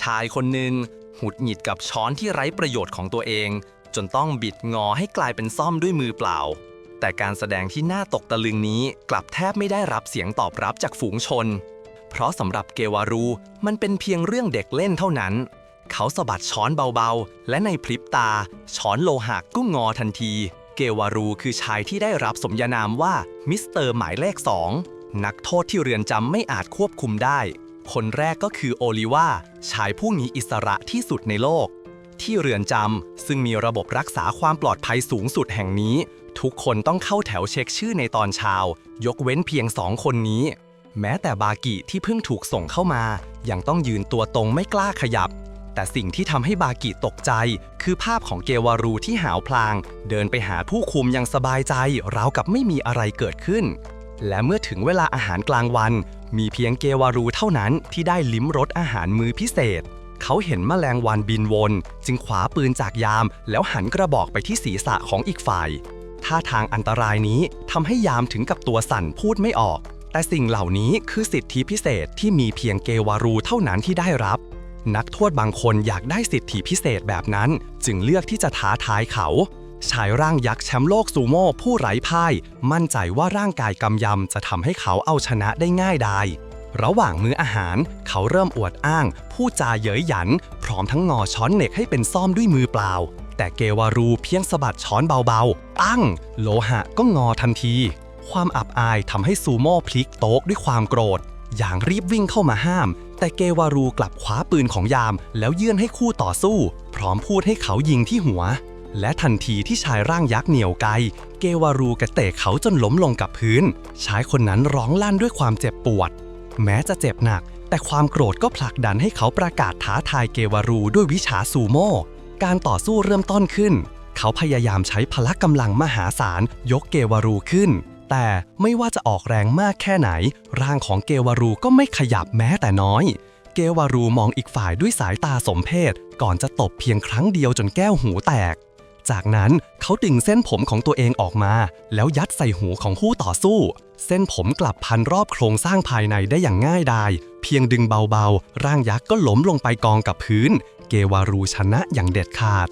ชายคนหนึ่งหงุดหงิดกับช้อนที่ไร้ประโยชน์ของตัวเอง จนต้องบิดงอให้กลายเป็นซ่อมด้วยมือเปล่า แต่การแสดงที่น่าตกตะลึงนี้กลับแทบไม่ได้รับเสียงตอบรับจากฝูงชน เพราะสำหรับเกวารูมันเป็นเพียงเรื่องเด็กเล่นเท่านั้น เขาสะบัดช้อนเบาๆ และในพริบตา ช้อนโลหะก็งอทันที เกวารูคือชายที่ได้รับสมญานามว่ามิสเตอร์หมายเลขสองนักโทษที่เรือนจำไม่อาจควบคุมได้ คนแรกก็คือโอลิว่าชายผู้มีอิสระที่สุดในโลก ที่เรือนจำซึ่งมีระบบรักษาความปลอดภัยสูงสุดแห่งนี้ ทุกคนต้องเข้าแถวเช็คชื่อในตอนเช้า ยกเว้นเพียงสองคนนี้ แม้แต่บากิที่เพิ่งถูกส่งเข้ามา ยังต้องยืนตัวตรงไม่กล้าขยับ แต่สิ่งที่ทำให้บากิตกใจ คือภาพของเกวารูที่หาวพลาง เดินไปหาผู้คุมอย่างสบายใจราวกับไม่มีอะไรเกิดขึ้น และเมื่อถึงเวลาอาหารกลางวัน มีเพียงเกวารูเท่านั้นที่ได้ลิ้มรสอาหารมื้อพิเศษ เขาเห็นแมลงวันบินวน จึงขวาปืนจากยาม แล้วหันกระบอกไปที่ศีรษะของอีกฝ่ายท่าทางอันตรายนี้ทำให้ยามถึงกับตัวสั่นพูดไม่ออก แต่สิ่งเหล่านี้คือสิทธิพิเศษที่มีเพียงเกวารูเท่านั้นที่ได้รับ นักโทษบางคนอยากได้สิทธิพิเศษแบบนั้น จึงเลือกที่จะท้าทายเขา ชายร่างยักษ์แชมป์โลกซูโม่ผู้ไร้พ่าย มั่นใจว่าร่างกายกำยำจะทำให้เขาเอาชนะได้ง่ายดายระหว่างมื้ออาหารเขาเริ่มอวดอ้างพูดจาเย้ยหยัน พร้อมทั้งงอช้อนเหน็กให้เป็นซ่อมด้วยมือเปล่า แต่เกวารูเพียงสะบัดช้อนเบาๆตั้ง โลหะก็งอทันที ความอับอายทำให้ซูโม่พลิกโต๊ะด้วยความโกรธ อย่างรีบวิ่งเข้ามาห้าม แต่เกวารูกลับคว้าปืนของยาม แล้วยื่นให้คู่ต่อสู้ พร้อมพูดให้เขายิงที่หัว และทันทีที่ชายร่างยักษ์เหนียวไก เกวารูกระเตะเขาจนล้มลงกับพื้น ชายคนนั้นร้องลั่นด้วยความเจ็บปวด แม้จะเจ็บหนัก แต่ความโกรธก็ผลักดันให้เขาประกาศท้าทายเกวารูด้วยวิชาซูโม่ การต่อสู้เริ่มต้นขึ้น เขาพยายามใช้พละกำลังมหาศาลยกเกวารูขึ้น แต่ไม่ว่าจะออกแรงมากแค่ไหน ร่างของเกวารูก็ไม่ขยับแม้แต่น้อยเกวารูมองอีกฝ่ายด้วยสายตาสมเพชก่อนจะตบเพียงครั้งเดียวจนแก้วหูแตก จากนั้นเขาดึงเส้นผมของตัวเองออกมา แล้วยัดใส่หูของคู่ต่อสู้ เส้นผมกลับพันรอบโครงสร้างภายในได้อย่างง่ายดาย เพียงดึงเบาๆ ร่างยักษ์ก็ล้มลงไปกองกับพื้น เกวารูชนะอย่างเด็ดขาด